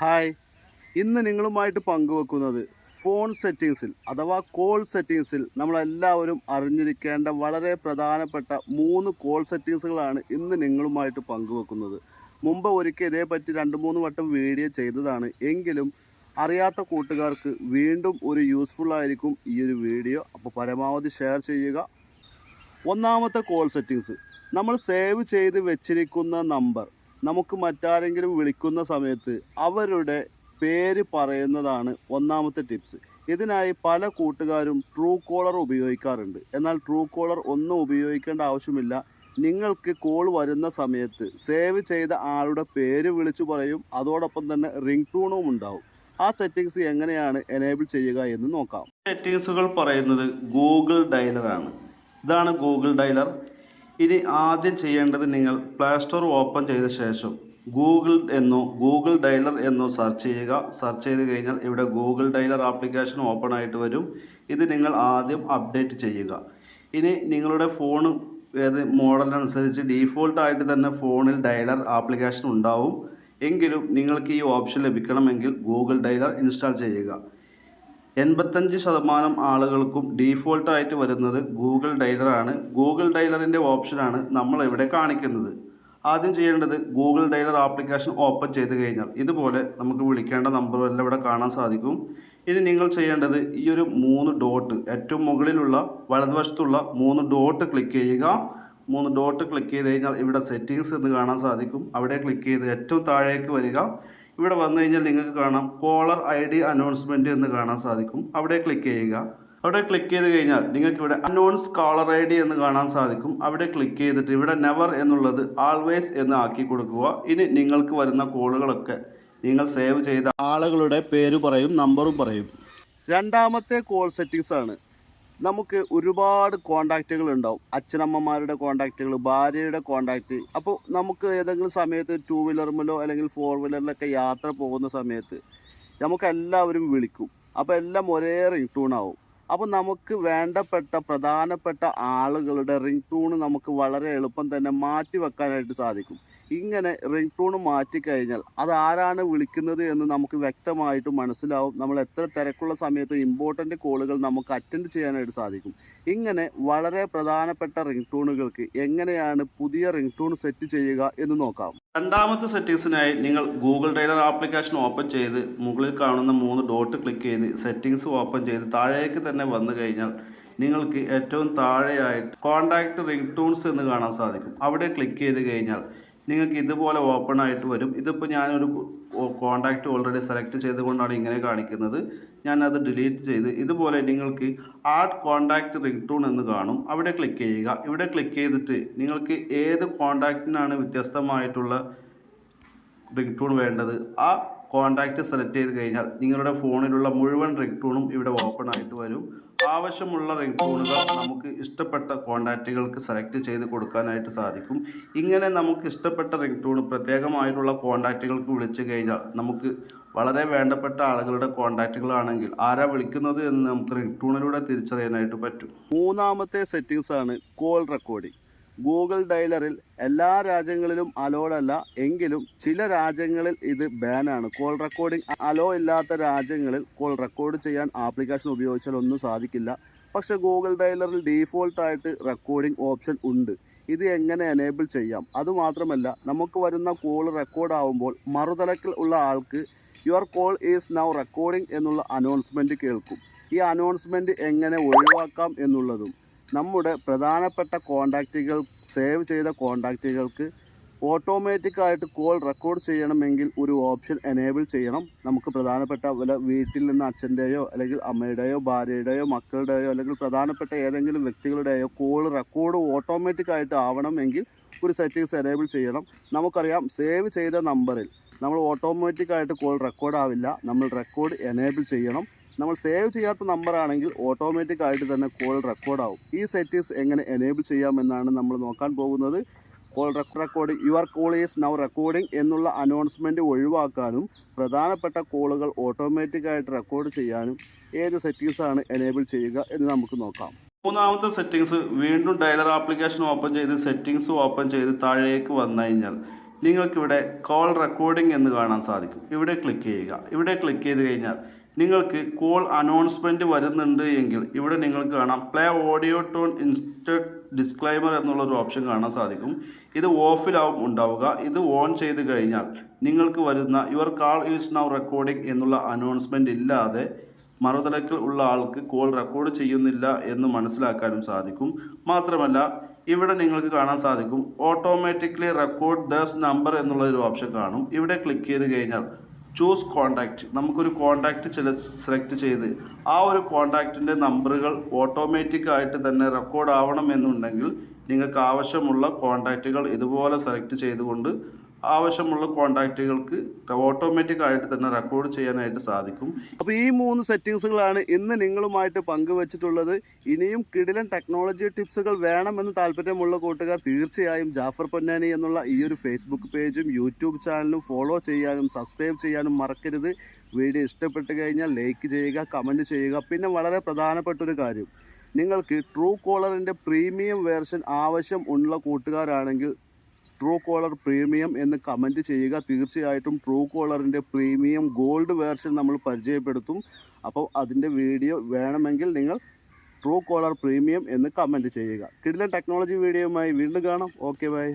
Hi ഇന്ന് നിങ്ങളുമായിട്ട് പങ്കുവെക്കുന്നത് ഫോൺ സെറ്റിങ്സിൽ അഥവാ കോൾ സെറ്റിങ്സിൽ നമ്മളെല്ലാവരും അറിഞ്ഞിരിക്കേണ്ട വളരെ പ്രധാനപ്പെട്ട മൂന്ന് കോൾ സെറ്റിങ്സുകളാണ് ഇന്ന് നിങ്ങളുമായിട്ട് പങ്കുവെക്കുന്നത്. മുമ്പ് ഒരിക്കൽ ഇതേപ്പറ്റി രണ്ട് മൂന്ന് വട്ടം വീഡിയോ ചെയ്തതാണ്. എങ്കിലും അറിയാത്ത കൂട്ടുകാർക്ക് വീണ്ടും ഒരു യൂസ്ഫുൾ ആയിരിക്കും ഈ ഒരു വീഡിയോ അപ്പോൾ പരമാവധി ഷെയർ ചെയ്യുക. ഒന്നാമത്തെ കോൾ സെറ്റിങ്സ് നമ്മൾ സേവ് ചെയ്ത് വെച്ചിരിക്കുന്ന നമ്പർ നമുക്ക് മറ്റാരെങ്കിലും വിളിക്കുന്ന സമയത്ത് അവരുടെ പേര് പറയുന്നതാണ് ഒന്നാമത്തെ ടിപ്സ്. ഇതിനായി പല കൂട്ടുകാരും ട്രൂ കോളർ ഉപയോഗിക്കാറുണ്ട്. എന്നാൽ ട്രൂ കോളർ ഒന്നും ഉപയോഗിക്കേണ്ട ആവശ്യമില്ല. നിങ്ങൾക്ക് കോൾ വരുന്ന സമയത്ത് സേവ് ചെയ്ത ആളുടെ പേര് വിളിച്ചു പറയും. അതോടൊപ്പം തന്നെ റിംഗ് ടൂണും ഉണ്ടാവും. ആ സെറ്റിങ്സ് എങ്ങനെയാണ് എനേബിൾ ചെയ്യുക എന്ന് നോക്കാം. സെറ്റിങ്സുകൾ പറയുന്നത് ഗൂഗിൾ ഡയലറാണ്. ഇതാണ് ഗൂഗിൾ ഡയലർ. ഇനി ആദ്യം ചെയ്യേണ്ടത് നിങ്ങൾ പ്ലേ സ്റ്റോർ ഓപ്പൺ ചെയ്ത ശേഷം ഗൂഗിൾ എന്നോ ഗൂഗിൾ ഡൈലർ എന്നോ സെർച്ച് ചെയ്യുക. സെർച്ച് ചെയ്ത് കഴിഞ്ഞാൽ ഇവിടെ ഗൂഗിൾ ഡൈലർ ആപ്ലിക്കേഷൻ ഓപ്പൺ ആയിട്ട് വരും. ഇത് നിങ്ങൾ ആദ്യം അപ്ഡേറ്റ് ചെയ്യുക. ഇനി നിങ്ങളുടെ ഫോൺ ഏത് മോഡലനുസരിച്ച് ഡീഫോൾട്ടായിട്ട് തന്നെ ഫോണിൽ ഡയലർ ആപ്ലിക്കേഷൻ ഉണ്ടാവും. എങ്കിലും നിങ്ങൾക്ക് ഈ ഓപ്ഷൻ ലഭിക്കണമെങ്കിൽ ഗൂഗിൾ ഡയലർ ഇൻസ്റ്റാൾ ചെയ്യുക. എൺപത്തഞ്ച് ശതമാനം ആളുകൾക്കും ഡീഫോൾട്ടായിട്ട് വരുന്നത് ഗൂഗിൾ ഡൈലറാണ്. ഗൂഗിൾ ഡൈലറിന്റെ ഓപ്ഷനാണ് നമ്മൾ ഇവിടെ കാണിക്കുന്നത്. ആദ്യം ചെയ്യേണ്ടത് ഗൂഗിൾ ഡൈലർ ആപ്ലിക്കേഷൻ ഓപ്പൺ ചെയ്ത് കഴിഞ്ഞാൽ ഇതുപോലെ നമുക്ക് വിളിക്കേണ്ട നമ്പറെല്ലാം ഇവിടെ കാണാൻ സാധിക്കും. ഇനി നിങ്ങൾ ചെയ്യേണ്ടത് ഈ ഒരു മൂന്ന് ഡോട്ട് ഏറ്റവും മുകളിലുള്ള വലതുവശത്തുള്ള മൂന്ന് ഡോട്ട് ക്ലിക്ക് ചെയ്യുക. മൂന്ന് ഡോട്ട് ക്ലിക്ക് ചെയ്ത് കഴിഞ്ഞാൽ ഇവിടെ സെറ്റിങ്സ് എന്ന് കാണാൻ സാധിക്കും. അവിടെ ക്ലിക്ക് ചെയ്ത് ഏറ്റവും താഴേക്ക് വരിക. ഇവിടെ വന്നു കഴിഞ്ഞാൽ നിങ്ങൾക്ക് കാണാം കോളർ ഐ ഡി അനൗൺസ്മെന്റ് എന്ന് കാണാൻ സാധിക്കും. അവിടെ ക്ലിക്ക് ചെയ്യുക. അവിടെ ക്ലിക്ക് ചെയ്ത് കഴിഞ്ഞാൽ നിങ്ങൾക്ക് ഇവിടെ അനൗൺസ് കോളർ ഐ ഡി എന്ന് കാണാൻ സാധിക്കും. അവിടെ ക്ലിക്ക് ചെയ്തിട്ട് ഇവിടെ നെവർ എന്നുള്ളത് ആൾവേസ് എന്ന് ആക്കി കൊടുക്കുക. ഇനി നിങ്ങൾക്ക് വരുന്ന കോളുകളൊക്കെ നിങ്ങൾ സേവ് ചെയ്ത ആളുകളുടെ പേര് പറയും നമ്പറും പറയും. രണ്ടാമത്തെ കോൾ സെറ്റിങ്സ് ആണ്. നമുക്ക് ഒരുപാട് കോണ്ടാക്റ്റുകൾ ഉണ്ടാവും. അച്ഛനമ്മമാരുടെ കോണ്ടാക്റ്റുകൾ ഭാര്യയുടെ കോണ്ടാക്റ്റ് അപ്പോൾ നമുക്ക് ഏതെങ്കിലും സമയത്ത് ടൂ വീലറിലോ അല്ലെങ്കിൽ ഫോർ വീലറിലൊക്കെ യാത്ര പോകുന്ന സമയത്ത് നമുക്ക് എല്ലാവരും വിളിക്കും. അപ്പോൾ എല്ലാം ഒരേ റിംഗ് ടൂണാവും അപ്പോൾ നമുക്ക് വേണ്ടപ്പെട്ട പ്രധാനപ്പെട്ട ആളുകളുടെ റിംഗ് ടൂൺ നമുക്ക് വളരെ എളുപ്പം തന്നെ മാറ്റി വെക്കാനായിട്ട് സാധിക്കും. ഇങ്ങനെ റിംഗ് മാറ്റി കഴിഞ്ഞാൽ അത് ആരാണ് വിളിക്കുന്നത് എന്ന് നമുക്ക് വ്യക്തമായിട്ട് മനസ്സിലാവും. നമ്മൾ എത്ര തിരക്കുള്ള സമയത്ത് ഇമ്പോർട്ടന്റ് കോളുകൾ നമുക്ക് അറ്റൻഡ് ചെയ്യാനായിട്ട് സാധിക്കും. ഇങ്ങനെ വളരെ പ്രധാനപ്പെട്ട റിംഗ് ടൂണുകൾക്ക് എങ്ങനെയാണ് പുതിയ റിംഗ് ടൂൺ സെറ്റ് ചെയ്യുക എന്ന് നോക്കാം. രണ്ടാമത്തെ സെറ്റിങ്സിനായി നിങ്ങൾ ഗൂഗിൾ ഡയലർ ആപ്ലിക്കേഷൻ ഓപ്പൺ ചെയ്ത് മുകളിൽ കാണുന്ന മൂന്ന് ഡോട്ട് ക്ലിക്ക് ചെയ്ത് സെറ്റിങ്സ് ഓപ്പൺ ചെയ്ത് താഴേക്ക് തന്നെ വന്നു കഴിഞ്ഞാൽ നിങ്ങൾക്ക് ഏറ്റവും താഴെയായിട്ട് കോണ്ടാക്ട് റിംഗ് ടൂൺസ് എന്ന് കാണാൻ സാധിക്കും. അവിടെ ക്ലിക്ക് ചെയ്ത് കഴിഞ്ഞാൽ നിങ്ങൾക്ക് ഇതുപോലെ ഓപ്പൺ ആയിട്ട് വരും. ഇതിപ്പോൾ ഞാനൊരു കോണ്ടാക്റ്റ് ഓൾറെഡി സെലക്ട് ചെയ്തുകൊണ്ടാണ് ഇങ്ങനെ കാണിക്കുന്നത്. ഞാൻ അത് ഡിലീറ്റ് ചെയ്ത് ഇതുപോലെ നിങ്ങൾക്ക് ആഡ് കോണ്ടാക്റ്റ് റിംഗ് ടൂൺ എന്ന് കാണും. അവിടെ ക്ലിക്ക് ചെയ്യുക. ഇവിടെ ക്ലിക്ക് ചെയ്തിട്ട് നിങ്ങൾക്ക് ഏത് കോണ്ടാക്റ്റിനാണ് വ്യത്യസ്തമായിട്ടുള്ള റിംഗ് ടൂൺ വേണ്ടത്? ആ കോണ്ടാക്റ്റ് സെലക്ട് ചെയ്ത് കഴിഞ്ഞാൽ നിങ്ങളുടെ ഫോണിലുള്ള മുഴുവൻ റിംഗ് ടൂണും ഇവിടെ ഓപ്പൺ ആയിട്ട് വരും. ആവശ്യമുള്ള റിംഗ്ടോണുകൾ നമുക്ക് ഇഷ്ടപ്പെട്ട കോണ്ടാക്റ്റുകൾക്ക് സെലക്ട് ചെയ്ത് കൊടുക്കാനായിട്ട് സാധിക്കും. ഇങ്ങനെ നമുക്ക് ഇഷ്ടപ്പെട്ട റിംഗ് ടൂൺ പ്രത്യേകമായിട്ടുള്ള കോണ്ടാക്റ്റുകൾക്ക് വിളിച്ചു കഴിഞ്ഞാൽ നമുക്ക് വളരെ വേണ്ടപ്പെട്ട ആളുകളുടെ കോണ്ടാക്റ്റുകളാണെങ്കിൽ ആരാ വിളിക്കുന്നത് എന്ന് നമുക്ക് റിംഗ് ടൂണിലൂടെ തിരിച്ചറിയാനായിട്ട് പറ്റും. മൂന്നാമത്തെ സെറ്റിങ്സ് ആണ് കോൾ റെക്കോർഡിംഗ് ഗൂഗിൾ ഡയലറിൽ എല്ലാ രാജ്യങ്ങളിലും അലോഡ് അല്ല എങ്കിലും ചില രാജ്യങ്ങളിൽ ഇത് ബാനാണ് കോൾ റെക്കോർഡിംഗ് അലോ ഇല്ലാത്ത രാജ്യങ്ങളിൽ കോൾ റെക്കോർഡ് ചെയ്യാൻ ആപ്ലിക്കേഷൻ ഉപയോഗിച്ചാൽ ഒന്നും സാധിക്കില്ല. പക്ഷേ ഗൂഗിൾ ഡയലറിൽ ഡീഫോൾട്ടായിട്ട് റെക്കോർഡിംഗ് ഓപ്ഷൻ ഉണ്ട്. ഇത് എങ്ങനെ എനേബിൾ ചെയ്യാം? അതുമാത്രമല്ല നമുക്ക് വരുന്ന കോൾ റെക്കോർഡ് ആവുമ്പോൾ മറുതലക്കിൽ ഉള്ള ആൾക്ക് your call is now recording എന്നുള്ള അനൗൺസ്മെന്റ് കേൾക്കും. ഈ അനൗൺസ്മെന്റ് എങ്ങനെ ഒഴിവാക്കാം എന്നുള്ളതും നമ്മുടെ പ്രധാനപ്പെട്ട കോണ്ടാക്റ്റുകൾ സേവ് ചെയ്ത കോണ്ടാക്റ്റുകൾക്ക് ഓട്ടോമാറ്റിക്കായിട്ട് കോൾ റെക്കോർഡ് ചെയ്യണമെങ്കിൽ ഒരു ഓപ്ഷൻ എനേബിൾ ചെയ്യണം. നമുക്ക് പ്രധാനപ്പെട്ട വല്ല വീട്ടിൽ നിന്ന് അച്ഛന്റെയോ അല്ലെങ്കിൽ അമ്മയുടെയോ ഭാര്യയുടെയോ മക്കളുടെയോ അല്ലെങ്കിൽ പ്രധാനപ്പെട്ട ഏതെങ്കിലും വ്യക്തികളുടെയോ കോൾ റെക്കോർഡ് ഓട്ടോമാറ്റിക്കായിട്ട് ആവണമെങ്കിൽ ഒരു സെറ്റിങ്സ് എനേബിൾ ചെയ്യണം. നമുക്കറിയാം സേവ് ചെയ്ത നമ്പറിൽ നമ്മൾ ഓട്ടോമാറ്റിക്കായിട്ട് കോൾ റെക്കോർഡ് ആവില്ല. നമ്മൾ റെക്കോർഡ് എനേബിൾ ചെയ്യണം. നമ്മൾ സേവ് ചെയ്യാത്ത നമ്പർ ആണെങ്കിൽ ഓട്ടോമാറ്റിക് ആയിട്ട് തന്നെ കോൾ റെക്കോർഡാവും ഈ സെറ്റിങ്സ് എങ്ങനെ എനേബിൾ ചെയ്യാമെന്നാണ് നമ്മൾ നോക്കാൻ പോകുന്നത്. Call record your call is now recording എന്നുള്ള അനൗൺസ്മെന്റ് ഒഴിവാക്കാനും പ്രധാനപ്പെട്ട കോളുകൾ ഓട്ടോമാറ്റിക്കായിട്ട് റെക്കോർഡ് ചെയ്യാനും ഏത് സെറ്റിങ്സ് ആണ് എനേബിൾ ചെയ്യുക എന്ന് നമുക്ക് നോക്കാം. മൂന്നാമത്തെ സെറ്റിങ്സ് വീണ്ടും ഡയലർ ആപ്ലിക്കേഷൻ ഓപ്പൺ ചെയ്ത് സെറ്റിങ്സ് ഓപ്പൺ ചെയ്ത് താഴേക്ക് വന്നു കഴിഞ്ഞാൽ നിങ്ങൾക്കിവിടെ കോൾ റെക്കോർഡിംഗ് എന്ന് കാണാൻ സാധിക്കും. ഇവിടെ ക്ലിക്ക് ചെയ്യുക. ഇവിടെ ക്ലിക്ക് ചെയ്ത് കഴിഞ്ഞാൽ നിങ്ങൾക്ക് കോൾ അനൗൺസ്മെന്റ് വരുന്നുണ്ട് എങ്കിൽ ഇവിടെ നിങ്ങൾക്ക് കാണാം play audio tone instead disclaimer എന്നുള്ളൊരു ഓപ്ഷൻ കാണാൻ സാധിക്കും. ഇത് ഓഫിലാവും ഉണ്ടാവുക. ഇത് ഓൺ ചെയ്ത് കഴിഞ്ഞാൽ നിങ്ങൾക്ക് വരുന്ന your call is now recording എന്നുള്ള അനൗൺസ്മെന്റ് ഇല്ലാതെ മറുതലക്കിൽ ഉള്ള ആൾക്ക് കോൾ റെക്കോർഡ് ചെയ്യുന്നില്ല എന്ന് മനസ്സിലാക്കാനും സാധിക്കും. മാത്രമല്ല ഇവിടെ നിങ്ങൾക്ക് കാണാൻ സാധിക്കും. ഓട്ടോമാറ്റിക്കലി റെക്കോർഡ് ദസ് നമ്പർ എന്നുള്ള ഒരു ഓപ്ഷൻ കാണും. ഇവിടെ ക്ലിക്ക് ചെയ്ത് കഴിഞ്ഞാൽ ചൂസ് കോണ്ടാക്റ്റ് നമുക്കൊരു കോണ്ടാക്റ്റ് ചില സെലക്ട് ചെയ്ത് ആ ഒരു കോണ്ടാക്റ്റിന്റെ നമ്പറുകൾ ഓട്ടോമാറ്റിക് ആയിട്ട് തന്നെ റെക്കോർഡ് ആവണം എന്നുണ്ടെങ്കിൽ നിങ്ങൾക്ക് ആവശ്യമുള്ള കോണ്ടാക്റ്റുകൾ ഇതുപോലെ സെലക്ട് ചെയ്തുകൊണ്ട് ആവശ്യമുള്ള കോണ്ടാക്റ്റുകൾക്ക് ഓട്ടോമാറ്റിക് ആയിട്ട് തന്നെ റെക്കോർഡ് ചെയ്യാനായിട്ട് സാധിക്കും. അപ്പോൾ ഈ മൂന്ന് സെറ്റിങ്സുകളാണ് ഇന്ന് നിങ്ങളുമായിട്ട് പങ്കുവച്ചിട്ടുള്ളത്. ഇനിയും കിടിലൻ ടെക്നോളജി ടിപ്സുകൾ വേണമെന്ന് താല്പര്യമുള്ള കൂട്ടുകാർ തീർച്ചയായും ജാഫർ പൊന്നാനി എന്നുള്ള ഈ ഒരു ഫേസ്ബുക്ക് പേജും യൂട്യൂബ് ചാനലും ഫോളോ ചെയ്യാനും സബ്സ്ക്രൈബ് ചെയ്യാനും മറക്കരുത്. വീഡിയോ ഇഷ്ടപ്പെട്ടു കഴിഞ്ഞാൽ ലൈക്ക് ചെയ്യുക കമന്റ് ചെയ്യുക. പിന്നെ വളരെ പ്രധാനപ്പെട്ട ഒരു കാര്യം. നിങ്ങൾക്ക് ട്രൂ കോളറിന്റെ പ്രീമിയം വേർഷൻ ആവശ്യം ഉള്ള കൂട്ടുകാരാണെങ്കിൽ ട്രൂ കോളർ പ്രീമിയം എന്ന് കമന്റ് ചെയ്യുക. തീർച്ചയായിട്ടും ട്രൂ കോളറിന്റെ പ്രീമിയം ഗോൾഡ് വേർഷൻ നമ്മൾ പരിചയപ്പെടുത്തും. അപ്പോൾ അതിന്റെ വീഡിയോ വേണമെങ്കിൽ നിങ്ങൾ ട്രൂ കോളർ പ്രീമിയം എന്ന് കമന്റ് ചെയ്യുക. കിടിലൻ ടെക്നോളജി വീഡിയോയുമായി വീണ്ടും കാണാം. Okay bye